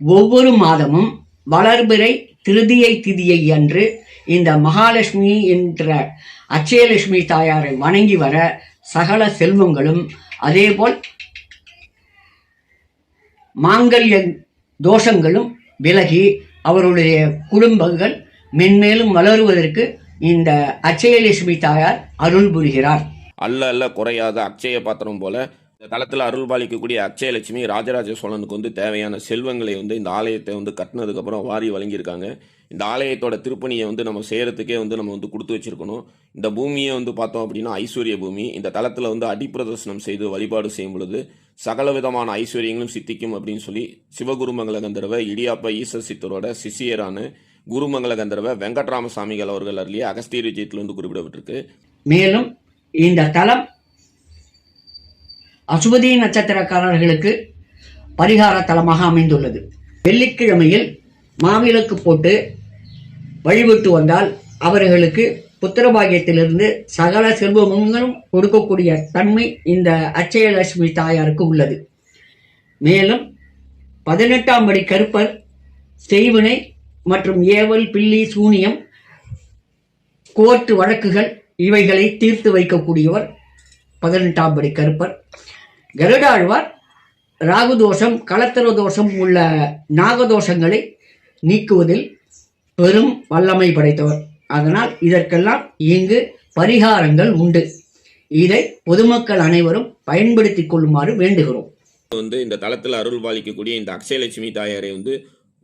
ஒவ்வொரு மாதமும் வளர்பிறை திருதியை திதியை அன்று இந்த மகாலட்சுமி என்ற அச்சயலட்சுமி தாயாரை வணங்கி வர சகல செல்வங்களும் அதேபோல் மாங்கல்ய தோஷங்களும் விலகி அவருடைய குடும்பங்கள் மென்மேலும் வளருவதற்கு இந்த அச்சயலட்சுமி தாயார் அருள் புரிகிறார். அல்ல அல்ல குறையாத அக்ஷய பாத்திரம் போல இந்த தளத்தில் அருள் பாலிக்கக்கூடிய அக்ஷயலட்சுமி ராஜராஜ சோழனுக்கு வந்து தேவையான செல்வங்களை வந்து இந்த ஆலயத்தை வந்து கட்டினதுக்கப்புறம் வாரி வழங்கியிருக்காங்க. இந்த ஆலயத்தோட திருப்பணியை வந்து நம்ம செய்கிறதுக்கே வந்து நம்ம வந்து கொடுத்து வச்சிருக்கணும். இந்த பூமியை வந்து பார்த்தோம் அப்படின்னா ஐஸ்வர்ய பூமி. இந்த தளத்தில் வந்து அடிப்பிரதர்சனம் செய்து வழிபாடு செய்யும் பொழுது சகல விதமான ஐஸ்வர்யங்களும் சித்திக்கும் அப்படின்னு சொல்லி சிவகுருமங்கல கந்தர்வ இடியாப்ப ஈஸ்வர் சித்தரோட சிஷியரான குருமங்கல கந்தர்வ வெங்கட்ராமசாமிகள் அவர்கள் அருளிய அகஸ்தீர் விஜயத்தில் வந்து குறிப்பிடப்பட்டிருக்கு. மேலும் இந்த தலம் அசுபதி நட்சத்திரக்காரர்களுக்கு பரிகார தலமாக அமைந்துள்ளது. வெள்ளிக்கிழமையில் மாவிளக்கு போட்டு வழிபட்டு வந்தால் அவர்களுக்கு புத்திரபாகியத்திலிருந்து சகல செல்வங்களும் கொடுக்கக்கூடிய தன்மை இந்த அச்சயலட்சுமி தாயாருக்கு உள்ளது. மேலும் பதினெட்டாம் படி கருப்பர் செய்வினை மற்றும் ஏவல் பில்லி சூனியம் கோர்ட்டு வழக்குகள் இவைகளை தீர்த்து வைக்கக்கூடியவர் பதினெட்டாம் படி கருப்பர். கருடாழ்வார் ராகு தோஷம் கலத்தர தோஷம் உள்ள நாகதோஷங்களை நீக்குவதில் பெரும் வல்லமை படைத்தவர். அதனால் இதற்கெல்லாம் இங்கு பரிகாரங்கள் உண்டு. இதை பொதுமக்கள் அனைவரும் பயன்படுத்திக் கொள்ளுமாறு வேண்டுகிறோம். வந்து இந்த தளத்தில் அருள் பாலிக்கக்கூடிய இந்த அக்ஷயலட்சுமி தாயாரை வந்து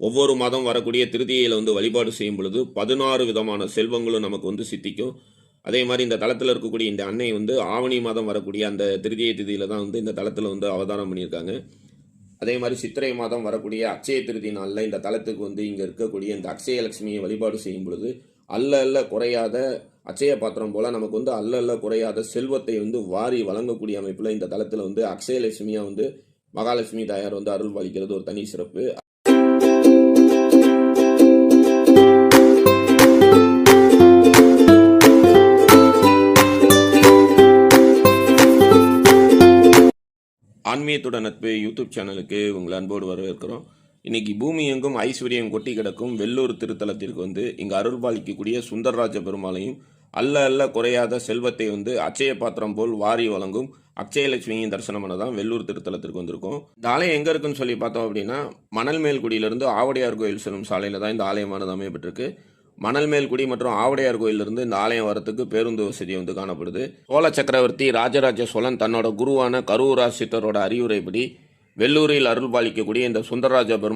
ஒவ்வொரு மாதம் வரக்கூடிய திருதியில் வந்து வழிபாடு செய்யும் பொழுது பதினாறு விதமான செல்வங்களும் நமக்கு வந்து சித்திக்கும். அதே மாதிரி இந்த தளத்தில் இருக்கக்கூடிய இந்த அன்னை வந்து ஆவணி மாதம் வரக்கூடிய அந்த திருதியை திதியில் தான் வந்து இந்த தளத்தில் வந்து அவதாரம் பண்ணியிருக்காங்க. அதே மாதிரி சித்திரை மாதம் வரக்கூடிய அக்ஷய திருதி நாளில் இந்த தளத்துக்கு வந்து இங்கே இருக்கக்கூடிய இந்த அக்ஷயலட்சுமியை வழிபாடு செய்யும் பொழுது அல்ல அல்ல குறையாத அச்சய பாத்திரம் போல் நமக்கு வந்து அல்ல அல்ல குறையாத செல்வத்தை வந்து வாரி வழங்கக்கூடிய அமைப்பில் இந்த தளத்தில் வந்து அக்ஷயலட்சுமியாக வந்து மகாலட்சுமி தாயார் வந்து அருள் பாலிக்கிறது ஒரு தனி சிறப்பு. ஆன்மீகத்துடன் நட்பு யூடியூப் சேனலுக்கு உங்களை அன்போடு வரவேற்கிறோம். இன்னைக்கு பூமி எங்கும் ஐஸ்வர்யம் கொட்டி கிடக்கும். வெள்ளூர் திருத்தலத்திற்கு வந்து இங்கே அருள் பாலிக்கக்கூடிய சுந்தரராஜ பெருமாளையும் அல்ல அல்ல குறையாத செல்வத்தை வந்து அச்சய பாத்திரம் போல் வாரி வழங்கும் அக்ஷயலட்சுமியின் தரிசனம் பண்ண தான் வெள்ளூர் திருத்தலத்திற்கு வந்திருக்கோம். இந்த ஆலயம் எங்கே இருக்குன்னு சொல்லி பார்த்தோம் அப்படின்னா மணல் மேல்குடியிலிருந்து கோயில் செல்லும் சாலையில் தான் இந்த ஆலயமானது அமையப்பட்டிருக்கு. மணல்மேல்குடி மற்றும் ஆவடையார் கோயிலிருந்து இந்த ஆலயம் வரத்துக்கு பேருந்து வசதி வந்து காணப்படுது. சோழ சக்கரவர்த்தி ராஜராஜ சோழன் தன்னோட குருவான கரூரா சித்தரோட அறிவுரைப்படி வெள்ளூரில் அருள் பாலிக்கக்கூடிய இந்த சுந்தரராஜபெரும்